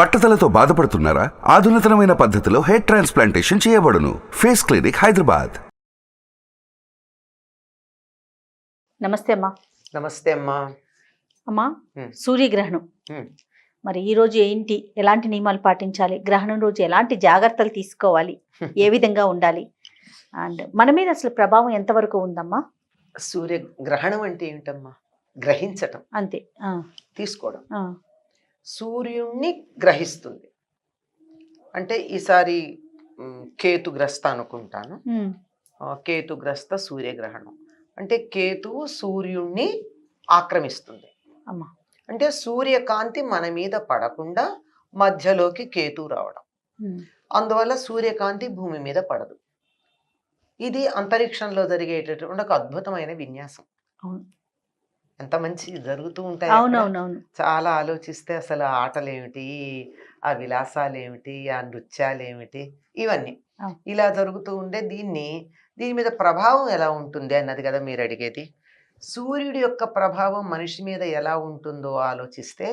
బట్టతలతో బాధపడుతున్నారా? ఆధునితనమైన పద్ధతిలో హెయిర్ ట్రాన్స్ప్లాంటేషన్ చేయబడును. Face clinic Hyderabad. నమస్తే అమ్మా. నమస్తే అమ్మా. అమ్మా. సూర్యగ్రహణం. మరి ఈ రోజు ఏంటి? ఎలాంటి నియమాలు పాటించాలి? గ్రహణం రోజు ఎలాంటి జాగ్రత్తలు తీసుకోవాలి? ఏ విధంగా ఉండాలి? అండ్ మన మీద అసలు ప్రభావం ఎంతవరకు ఉందమ్మా? సూర్య గ్రహణం అంటే ఏమిటమ్మా గ్రహించటం. అంతే. ఆ, తీసుకోవడం. ఆ, సూర్యుణ్ణి గ్రహిస్తుంది. అంటే ఈసారి కేతుగ్రస్త అనుకుంటాను. కేతుగ్రస్త సూర్యగ్రహణం. అంటే కేతువు సూర్యుణ్ణి ఆక్రమిస్తుంది. అంటే సూర్యకాంతి మన మీద పడకుండా మధ్యలోకి కేతు రావడం. అందువల్ల సూర్యకాంతి భూమి మీద పడదు. ఇది అంతరిక్షంలో జరిగేటటువంటి ఒక అద్భుతమైన విన్యాసం. ఎంత మంచి జరుగుతూ ఉంటాయి. అవునవునవును. చాలా ఆలోచిస్తే అసలు ఆ ఆటలు ఏమిటి ఆ విలాసాలు ఏమిటి ఆ నృత్యాలు ఏమిటి ఇవన్నీ. ఇలా జరుగుతూ ఉండే దీన్ని దీని మీద ప్రభావం ఎలా ఉంటుంది అన్నది కదా మీరు అడిగేది. సూర్యుడి యొక్క ప్రభావం మనిషి మీద ఎలా ఉంటుందో ఆలోచిస్తే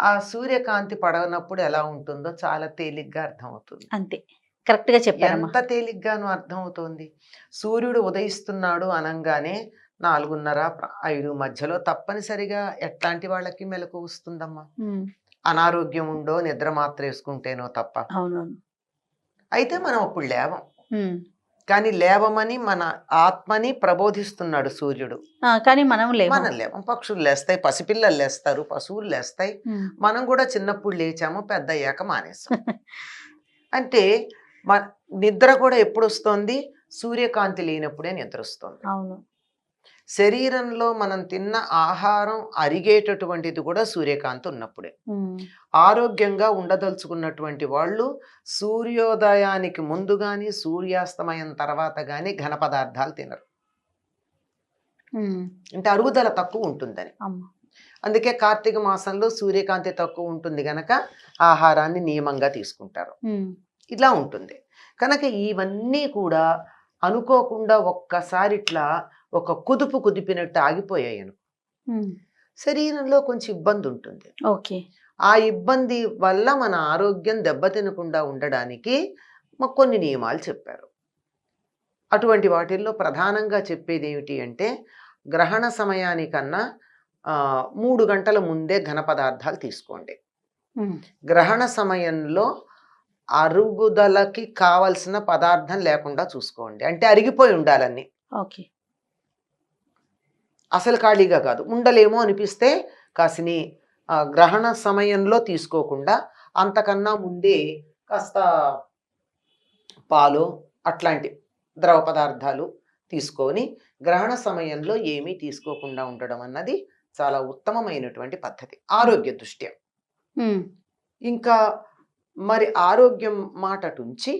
ఆ సూర్యకాంతి పడనప్పుడు ఎలా ఉంటుందో చాలా తేలిగ్గా అర్థమవుతుంది. అంతే. కరెక్ట్గా చెప్పారమ్మా. ఎంత తేలిగ్గాను అర్థమవుతోంది. సూర్యుడు ఉదయిస్తున్నాడు అనంగానే నాలుగున్నర ఐదు మధ్యలో తప్పనిసరిగా ఎట్లాంటి వాళ్ళకి మెలకు వస్తుందమ్మా? అనారోగ్యం ఉండో నిద్ర మాత్ర వేసుకుంటేనో తప్ప అయితే మనం అప్పుడు లేవం. కానీ లేవమని మన ఆత్మని ప్రబోధిస్తున్నాడు సూర్యుడు. కానీ మనం లేవు. మనం లేవం. పక్షులు లేస్తాయి పసిపిల్లలు లేస్తారు పశువులు లేస్తాయి. మనం కూడా చిన్నప్పుడు లేచాము పెద్ద అయ్యాక మానేసాం. అంటే నిద్ర కూడా ఎప్పుడు వస్తుంది సూర్యకాంతి లేనప్పుడే నిద్ర వస్తుంది అవును. శరీరంలో మనం తిన్న ఆహారం అరిగేటటువంటిది కూడా సూర్యకాంతి ఉన్నప్పుడే. ఆరోగ్యంగా ఉండదలుచుకున్నటువంటి వాళ్ళు సూర్యోదయానికి ముందు కానీ సూర్యాస్తమయం తర్వాత కానీ ఘన పదార్థాలు తినరు. అంటే అరుగుదల తక్కువ ఉంటుందని. అందుకే కార్తీక మాసంలో సూర్యకాంతి తక్కువ ఉంటుంది గనక ఆహారాన్ని నియమంగా తీసుకుంటారు. ఇలా ఉంటుంది. కనుక ఇవన్నీ కూడా అనుకోకుండా ఒక్కసారి ఇట్లా ఒక కుదుపు కుదిపినట్టు ఆగిపోయాయి అనుకో. శరీరంలో కొంచెం ఇబ్బంది ఉంటుంది. ఓకే. ఆ ఇబ్బంది వల్ల మన ఆరోగ్యం దెబ్బతినకుండా ఉండడానికి మాకు కొన్ని నియమాలు చెప్పారు. అటువంటి వాటిల్లో ప్రధానంగా చెప్పేది ఏమిటి అంటే గ్రహణ సమయానికన్నా మూడు గంటల ముందే ఘన పదార్థాలు తీసుకోండి. గ్రహణ సమయంలో అరుగుదలకి కావలసిన పదార్థం లేకుండా చూసుకోండి. అంటే అరిగిపోయి ఉండాలన్నీ ఓకే. అసలు ఖాళీగా కాదు. ఉండలేమో అనిపిస్తే కాసిని గ్రహణ సమయంలో తీసుకోకుండా అంతకన్నా ముందే కాస్త పాలు అట్లాంటి ద్రవ పదార్థాలు తీసుకొని గ్రహణ సమయంలో ఏమీ తీసుకోకుండా ఉండడం అన్నది చాలా ఉత్తమమైనటువంటి పద్ధతి. ఆరోగ్య దృష్ట్యా. ఇంకా మరి ఆరోగ్యం మాట ఉంచి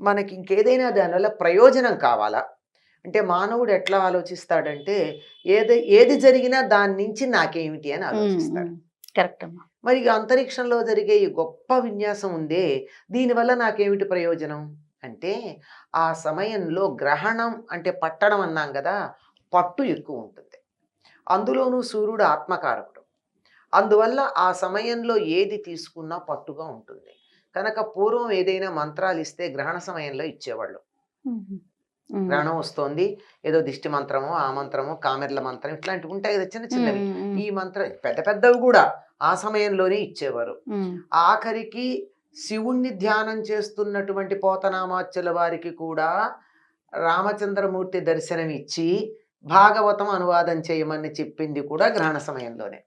మనకి ఇంకేదైనా దానివల్ల ప్రయోజనం కావాలా? అంటే మానవుడు ఎట్లా ఆలోచిస్తాడంటే ఏది ఏది జరిగినా దాని నుంచి నాకేమిటి అని ఆలోచిస్తాడు. కరెక్ట్ అమ్మా. మరి అంతరిక్షంలో జరిగే ఈ గొప్ప విన్యాసం ఉందే దీనివల్ల నాకేమిటి ప్రయోజనం? అంటే ఆ సమయంలో గ్రహణం అంటే పట్టడం అన్నాం కదా పట్టు ఎక్కువ ఉంటుంది. అందులోనూ సూర్యుడు ఆత్మకారకుడు. అందువల్ల ఆ సమయంలో ఏది తీసుకున్నా పట్టుగా ఉంటుంది. కనుక పూర్వం ఏదైనా మంత్రాలు ఇస్తే గ్రహణ సమయంలో ఇచ్చేవాళ్ళు. గ్రహణం వస్తోంది. ఏదో దిష్టి మంత్రము ఆ మంత్రము కామెర్ల మంత్రం ఇట్లాంటివి ఉంటాయి కదా చిన్న చిన్నవి. ఈ మంత్రం పెద్ద పెద్దవి కూడా ఆ సమయంలోనే ఇచ్చేవారు. ఆఖరికి శివుణ్ణి ధ్యానం చేస్తున్నటువంటి పోతనామాచ్యుల వారికి కూడా రామచంద్రమూర్తి దర్శనం ఇచ్చి భాగవతం అనువాదం చేయమని చెప్పింది కూడా గ్రహణ సమయంలోనే.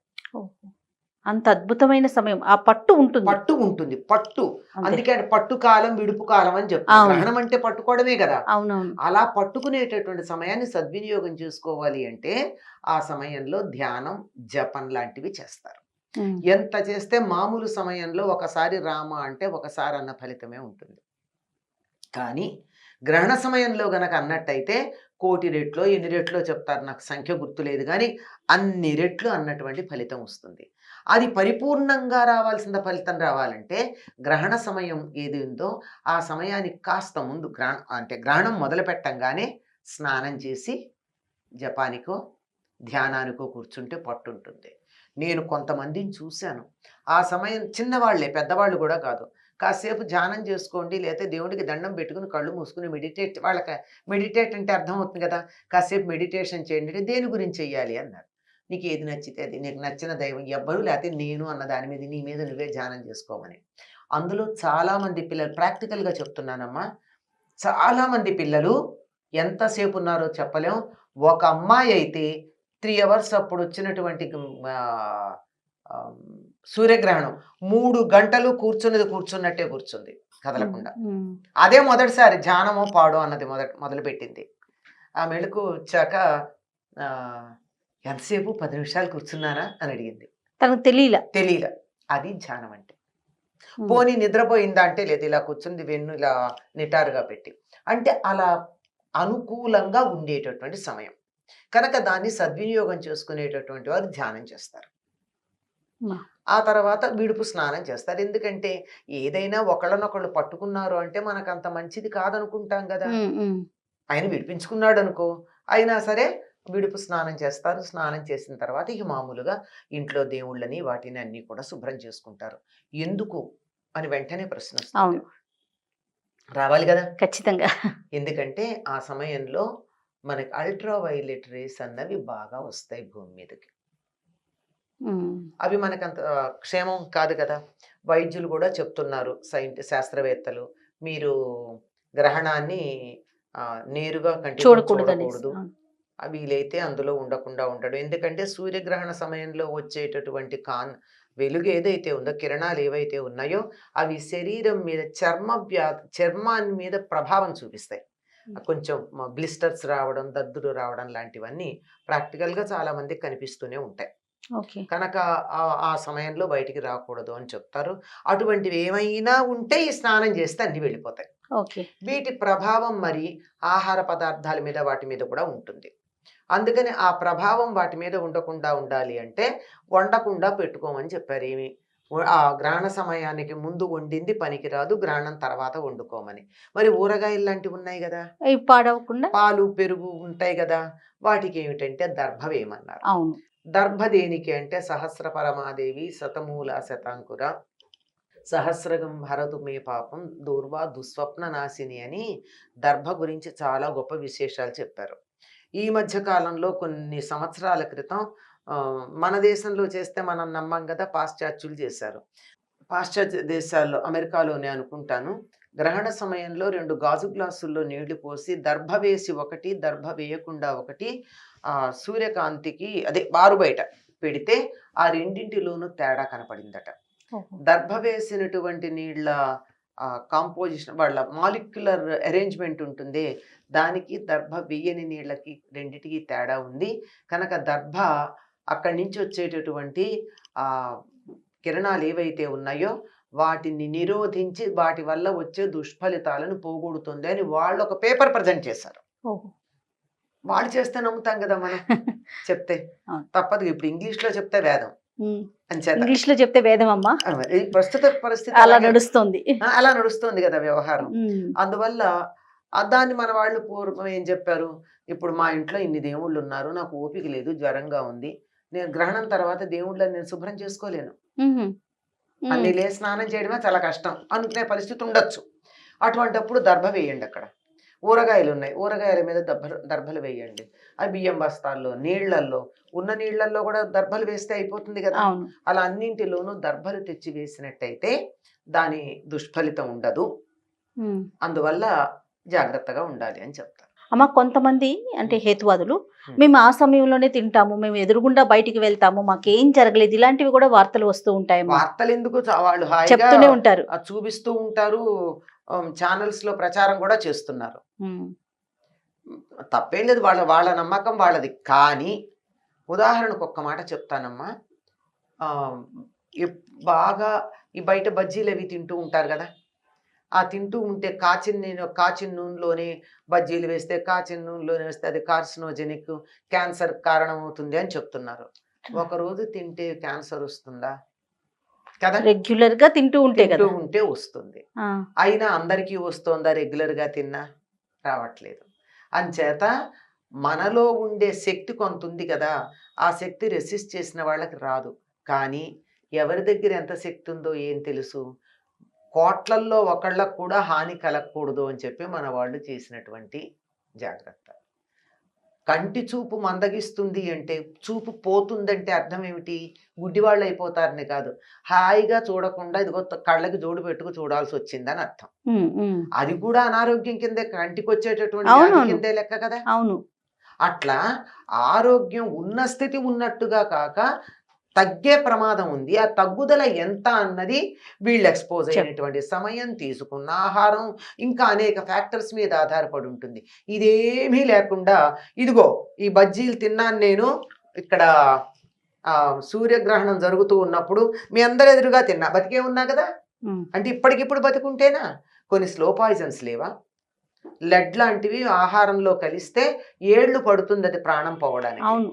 అంత అద్భుతమైన సమయం. ఆ పట్టు ఉంటుంది. పట్టు ఉంటుంది. పట్టు. అందుకే పట్టు కాలం విడుపు కాలం అని చెప్తారు. అవును. గ్రహణం అంటే పట్టుకోవడమే కదా. అవునవును. అలా పట్టుకునేటటువంటి సమయాన్ని సద్వినియోగం చేసుకోవాలి అంటే ఆ సమయంలో ధ్యానం జపం లాంటివి చేస్తారు. ఎంత చేస్తే మామూలు సమయంలో ఒకసారి రామ అంటే ఒకసారి అన్న ఫలితమే ఉంటుంది. కానీ గ్రహణ సమయంలో గనక అన్నట్టయితే కోటి రెట్లో ఎన్ని రెట్లో చెప్తారు నాకు సంఖ్య గుర్తులేదు కానీ అన్ని రెట్లు అన్నటువంటి ఫలితం వస్తుంది. అది పరిపూర్ణంగా రావాల్సిన ఫలితం రావాలంటే గ్రహణ సమయం ఏది ఉందో ఆ సమయానికి కాస్త ముందు గ్రహణ అంటే గ్రహణం మొదలు పెట్టంగానే స్నానం చేసి జపానికో ధ్యానానికో కూర్చుంటే పట్టుంటుంది. నేను కొంతమందిని చూశాను. ఆ సమయం చిన్నవాళ్ళే పెద్దవాళ్ళు కూడా కాదు. కాసేపు ధ్యానం చేసుకోండి లేకపోతే దేవుడికి దండం పెట్టుకుని కళ్ళు మూసుకుని మెడిటేట్ వాళ్ళకి మెడిటేట్ అంటే అర్థం అవుతుంది కదా? కాసేపు మెడిటేషన్ చేయండి దేని గురించి చెయ్యాలి అన్నారు. నీకు ఏది నచ్చితే అది నీకు నచ్చిన దైవం. ఎవ్వరు లేకపోతే నేను అన్న దాని మీద నీ మీద నువ్వే ధ్యానం చేసుకోమని. అందులో చాలామంది పిల్లలు ప్రాక్టికల్గా చెప్తున్నానమ్మా. చాలామంది పిల్లలు ఎంతసేపు ఉన్నారో చెప్పలేం. ఒక అమ్మాయి అయితే త్రీ అవర్స్ అప్పుడు వచ్చినటువంటి సూర్యగ్రహణం. మూడు గంటలు కూర్చున్నది కూర్చున్నట్టే కూర్చుంది కదలకుండా. అదే మొదటిసారి ధ్యానమో పాడో అన్నది మొదట మొదలుపెట్టింది. ఆ మెళుకు వచ్చాక ఎంతసేపు? పది నిమిషాలు కూర్చున్నానా అని అడిగింది. తనకు తెలియల తెలియలే అది ధ్యానం అంటే. పోనీ నిద్రపోయిందా అంటే లేదు. ఇలా కూర్చుంది వెన్ను ఇలా నిటారుగా పెట్టి. అంటే అలా అనుకూలంగా ఉండేటటువంటి సమయం. కనుక దాన్ని సద్వినియోగం చేసుకునేటటువంటి వారు ధ్యానం చేస్తారు. ఆ తర్వాత విడుపు స్నానం చేస్తారు. ఎందుకంటే ఏదైనా ఒకళ్ళనొకళ్ళు పట్టుకున్నారు అంటే మనకు అంత మంచిది కాదనుకుంటాం కదా. ఆయన విడిపించుకున్నాడు అనుకో అయినా సరే విడుపు స్నానం చేస్తారు. స్నానం చేసిన తర్వాత ఇక మామూలుగా ఇంట్లో దేవుళ్ళని వాటిని అన్ని కూడా శుభ్రం చేసుకుంటారు. ఎందుకు? అని వెంటనే ప్రశ్న వస్తుంది. రావాలి కదా? ఖచ్చితంగా. ఎందుకంటే ఆ సమయంలో మనకి అల్ట్రా వైలెట్ రేస్ అన్నవి బాగా వస్తాయి భూమి మీదకి. అవి మనకంత క్షేమం కాదు కదా? వైద్యులు కూడా చెప్తున్నారు సైంటి శాస్త్రవేత్తలు మీరు గ్రహణాన్ని నేరుగా చూడకూడదని చూడకూడదు. వీలైతే అందులో ఉండకుండా ఉండడు ఎందుకంటే సూర్యగ్రహణ సమయంలో వచ్చేటటువంటి కాన్ వెలుగు ఏదైతే ఉందో కిరణాలు ఏవైతే ఉన్నాయో అవి శరీరం మీద చర్మ వ్యా చర్మాన్ని మీద ప్రభావం చూపిస్తాయి. కొంచెం బ్లిస్టర్స్ రావడం దద్దులు రావడం లాంటివన్నీ ప్రాక్టికల్గా చాలా మందికి కనిపిస్తూనే ఉంటాయి. ఓకే. కనుక ఆ- ఆ సమయంలో బయటికి రాకూడదు అని చెప్తారు. అటువంటివి ఏమైనా ఉంటే ఈ స్నానం చేస్తే అన్ని వెళ్ళిపోతాయి. ఓకే. వీటి ప్రభావం మరి ఆహార పదార్థాల మీద వాటి మీద కూడా ఉంటుంది. అందుకని ఆ ప్రభావం వాటి మీద ఉండకుండా ఉండాలి అంటే వండకుండా పెట్టుకోమని చెప్పారు ఏమి ఆ గ్రహణ సమయానికి ముందు వండింది పనికిరాదు గ్రహణం తర్వాత వండుకోమని. మరి ఊరగాయలు లాంటివి ఉన్నాయి కదా. పాడవకుండా? పాలు పెరుగు ఉంటాయి కదా. వాటికి ఏమిటంటే దర్భవేమన్నారు అవును. దర్భ దేనికి అంటే సహస్ర పరమాదేవి శతమూల శతాంకుర సహస్రగం భరతు మే పాపం దూర్వా దుస్వప్న నాశిని అని దర్భ గురించి చాలా గొప్ప విశేషాలు చెప్పారు. ఈ మధ్య కాలంలో కొన్ని సంవత్సరాల క్రితం మన దేశంలో చేస్తే మనం నమ్మం కదా పాశ్చాత్యులు చేశారు. పాశ్చాత్య దేశాల్లో అమెరికాలోనే అనుకుంటాను. గ్రహణ సమయంలో రెండు గాజు గ్లాసుల్లో నీళ్ళు పోసి దర్భ వేసి ఒకటి దర్భ వేయకుండా ఒకటి ఆ సూర్యకాంతికి అదే బారు బయట పెడితే ఆ రెండింటిలోనూ తేడా కనపడిందట. దర్భ వేసినటువంటి నీళ్ళ కాంపోజిషన్ వాళ్ళ మాలిక్యులర్ అరేంజ్మెంట్ ఉంటుంది. దానికి దర్భ వేయని నీళ్ళకి రెండిటికి తేడా ఉంది. కనుక దర్భ అక్కడి నుంచి వచ్చేటటువంటి కిరణాలు ఏవైతే ఉన్నాయో వాటిని నిరోధించి వాటి వల్ల వచ్చే దుష్ఫలితాలను పోగొడుతుంది అని వాళ్ళు ఒక పేపర్ ప్రజెంట్ చేశారు. వాళ్ళు చేస్తే నమ్ముతాం కదా మనం. చెప్తే. తప్పదు. ఇప్పుడు ఇంగ్లీష్లో చెప్తే వేదం. ఇంగ్లీష్లో చెప్తే వేదం అమ్మా. ప్రస్తుత పరిస్థితి అలా నడుస్తుంది. అలా నడుస్తుంది కదా వ్యవహారం. అందువల్ల దాన్ని మన వాళ్ళు పూర్వం ఏం చెప్పారు? ఇప్పుడు మా ఇంట్లో ఇన్ని దేవుళ్ళు ఉన్నారు నాకు ఓపిక లేదు జ్వరంగా ఉంది. నేను గ్రహణం తర్వాత దేవుళ్ళని నేను శుభ్రం చేసుకోలేను. అన్ని లే స్నానం చేయడమే చాలా కష్టం. అనుకునే పరిస్థితి ఉండొచ్చు. అటువంటప్పుడు దర్భ వేయండి అక్కడ. ఊరగాయలు ఉన్నాయి ఊరగాయల మీద దర్భ దర్భలు వేయండి. ఆ బియ్యం బస్తాల్లో నీళ్ళల్లో ఉన్న నీళ్ళల్లో కూడా దర్భలు వేస్తే అయిపోతుంది కదా. అలా అన్నింటిలోనూ దర్భలు తెచ్చి వేసినట్టయితే దాని దుష్ఫలితం ఉండదు. అందువల్ల జాగ్రత్తగా ఉండాలి అని చెప్తారు అమ్మ కొంతమంది అంటే హేతువాదులు. మేము ఆ సమయంలోనే తింటాము మేము ఎదురుగుండా బయటికి వెళ్తాము మాకేం జరగలేదు. ఇలాంటివి కూడా వార్తలు వస్తూ ఉంటాయమ్మా. వార్తలు ఎందుకు వాళ్ళు చెప్తూనే ఉంటారు. చూపిస్తూ ఉంటారు. ఛానల్స్లో ప్రచారం కూడా చేస్తున్నారు. తప్పేం లేదు వాళ్ళ వాళ్ళ నమ్మకం వాళ్ళది. కానీ ఉదాహరణకు ఒక్క మాట చెప్తానమ్మా. బాగా ఈ బయట బజ్జీలు అవి తింటూ ఉంటారు కదా. ఆ తింటూ ఉంటే కాచిన నేను కాచిన నూనెలోనే బజ్జీలు వేస్తే కాచిన నూనెలోనే వేస్తే అది కార్సినోజెనిక్ క్యాన్సర్ కారణమవుతుంది అని చెప్తున్నారు. ఒక రోజు తింటే క్యాన్సర్ వస్తుందా? కదా. రెగ్యులర్గా తింటూ ఉంటే ఉంటే వస్తుంది. అయినా అందరికీ వస్తుందా రెగ్యులర్గా తిన్నా? రావట్లేదు. అంచేత మనలో ఉండే శక్తి కొంత ఉంది కదా ఆ శక్తి రెసిస్ట్ చేసిన వాళ్ళకి రాదు. కానీ ఎవరి దగ్గర ఎంత శక్తి ఉందో ఏం తెలుసు? కోట్లల్లో ఒకళ్ళకు కూడా హాని కలగకూడదు అని చెప్పి మన వాళ్ళు చేసినటువంటి జాగ్రత్త. కంటి చూపు మందగిస్తుంది అంటే చూపు పోతుందంటే అర్థం ఏమిటి? గుడ్డివాళ్ళు అయిపోతారని కాదు. హాయిగా చూడకుండా ఇదిగో కళ్ళకి జోడు పెట్టుకు చూడాల్సి వచ్చిందని అర్థం. అది కూడా అనారోగ్యం కిందే కంటికి వచ్చేటటువంటి కిందే లెక్క కదా? అవును. అట్లా ఆరోగ్యం ఉన్న స్థితి ఉన్నట్టుగా కాక తగ్గే ప్రమాదం ఉంది. ఆ తగ్గుదల ఎంత అన్నది వీళ్ళు ఎక్స్పోజ్. అయినటువంటి సమయం తీసుకున్న ఆహారం ఇంకా అనేక ఫ్యాక్టర్స్ మీద ఆధారపడి ఉంటుంది. ఇదేమీ లేకుండా ఇదిగో ఈ బజ్జీలు తిన్నాను నేను ఇక్కడ సూర్యగ్రహణం జరుగుతూ ఉన్నప్పుడు మీ అందరు ఎదురుగా తిన్నా. బతికే ఉన్నా కదా? అంటే ఇప్పటికిప్పుడు బతుకుంటేనా? కొన్ని స్లో పాయిజన్స్ లేవా? లెడ్ లాంటివి ఆహారంలో కలిస్తే ఏళ్ళు పడుతుంది అది ప్రాణం పోవడానికి. అవును.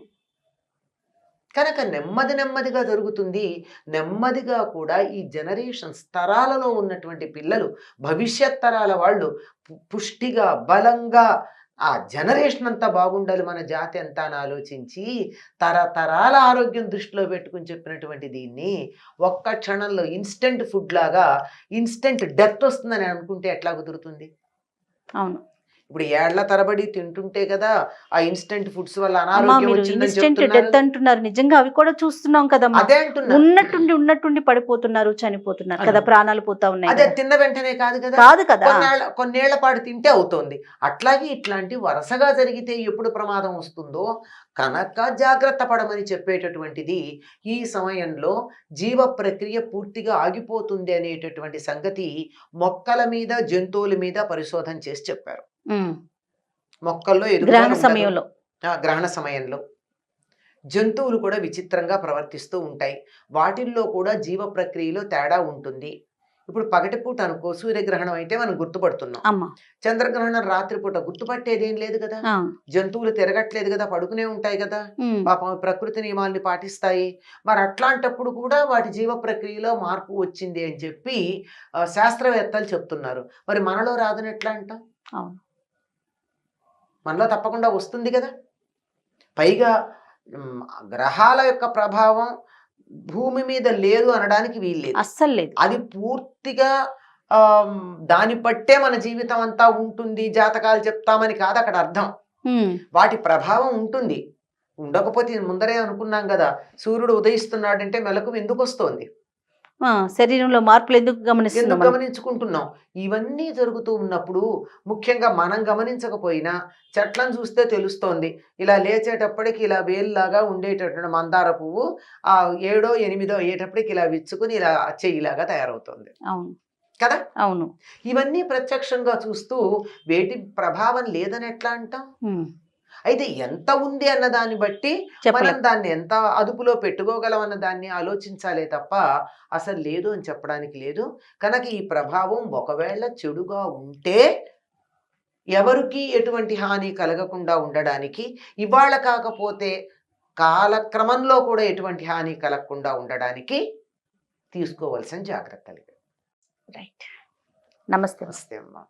కనుక నెమ్మది నెమ్మదిగా జరుగుతుంది. నెమ్మదిగా కూడా ఈ జనరేషన్స్ తరాలలో ఉన్నటువంటి పిల్లలు భవిష్యత్ తరాల వాళ్ళు పు- పుష్టిగా బలంగా ఆ జనరేషన్ అంతా బాగుండాలి మన జాతి అంతా అని ఆలోచించి తరతరాల ఆరోగ్యం దృష్టిలో పెట్టుకుని చెప్పినటువంటి దీన్ని ఒక్క క్షణంలో ఇన్స్టెంట్ ఫుడ్ లాగా ఇన్స్టెంట్ డెత్ వస్తుందని అనుకుంటే ఎట్లా కుదురుతుంది? అవును. ఇప్పుడు ఏళ్ళ తరబడి తింటుంటే కదా ఆ ఇన్స్టెంట్ ఫుడ్స్ వల్ల ఇన్స్టెంట్ డెత్ అంటున్నారు. నిజంగా అవి కూడా చూస్తున్నాం కదమ్మా. అదే ఉన్నట్టుండి ఉన్నట్టుండి పడిపోతున్నారు చనిపోతున్నారు కదా. ప్రాణాలు పోతా ఉన్నాయి అదే కదా. తిన్న వెంటనే కాదు కదా. కాదు కదా. కొన్నేళ్ళ పాటు తింటే అవుతోంది. అట్లాగే ఇట్లాంటి వరుసగా జరిగితే ఎప్పుడు ప్రమాదం వస్తుందో కనుక జాగ్రత్త పడమని చెప్పేటటువంటిది ఈ సమయంలో జీవ ప్రక్రియ పూర్తిగా ఆగిపోతుంది అనేటటువంటి సంగతి మొక్కల మీద జంతువుల మీద పరిశోధన చేసి చెప్పారు. మొక్కల్లో గ్రహణ. సమయంలో. ఆ, గ్రహణ సమయంలో. జంతువులు కూడా విచిత్రంగా ప్రవర్తిస్తూ ఉంటాయి. వాటిల్లో కూడా జీవ ప్రక్రియలో తేడా ఉంటుంది. ఇప్పుడు పగటిపూట అనుకో సూర్యగ్రహణం అయితే మనం గుర్తుపడుతున్నాం. చంద్రగ్రహణం రాత్రిపూట గుర్తుపట్టేది ఏం లేదు కదా? జంతువులు తిరగట్లేదు కదా పడుకునే ఉంటాయి కదా? పాపం ప్రకృతి నియమాల్ని పాటిస్తాయి. మరి అట్లాంటప్పుడు కూడా వాటి జీవ ప్రక్రియలో మార్పు వచ్చింది అని చెప్పి శాస్త్రవేత్తలు చెప్తున్నారు. మరి మనలో రాదని ఎట్లా అంటాం మనలో తప్పకుండా వస్తుంది కదా. పైగా గ్రహాల యొక్క ప్రభావం భూమి మీద లేదు అనడానికి వీల్లేదు అస్సలు లేదు. అది పూర్తిగా ఆమ్, దాన్ని బట్టే మన జీవితం అంతా ఉంటుంది. జాతకాలు చెప్తామని కాదు అక్కడ అర్థం. వాటి ప్రభావం ఉంటుంది. ఉండకపోతే ముందరే అనుకున్నాం కదా. సూర్యుడు ఉదయిస్తున్నాడంటే మెలకు ఎందుకు వస్తోంది? శరీరంలో మార్పులు ఎందుకు గమనిస్తున్నాం మనం? గమనించుకుంటున్నాం? ఇవన్నీ జరుగుతూ ఉన్నప్పుడు ముఖ్యంగా మనం గమనించకపోయినా చెట్లను చూస్తే తెలుస్తోంది. ఇలా లేచేటప్పటికి ఇలా వేలులాగా ఉండేటటువంటి మందార పువ్వు ఆ ఏడో ఎనిమిదో అయ్యేటప్పటికి ఇలా విచ్చుకుని ఇలా చెయ్యిలాగా తయారవుతుంది. అవును. కదా? అవును. ఇవన్నీ ప్రత్యక్షంగా చూస్తూ వేటి ప్రభావం లేదని ఎట్లా అంటాం? అయితే ఎంత ఉంది అన్న దాన్ని బట్టి మనం దాన్ని ఎంత అదుపులో పెట్టుకోగలం అన్న దాన్ని ఆలోచించాలే తప్ప అసలు లేదు అని చెప్పడానికి లేదు. కనుక ఈ ప్రభావం ఒకవేళ చెడుగా ఉంటే ఎవరికి ఎటువంటి హాని కలగకుండా ఉండడానికి ఇవాళ కాకపోతే కాలక్రమంలో కూడా ఎటువంటి హాని కలగకుండా ఉండడానికి తీసుకోవాల్సిన జాగ్రత్తలు రైట్ నమస్తే. నమస్తే అమ్మా.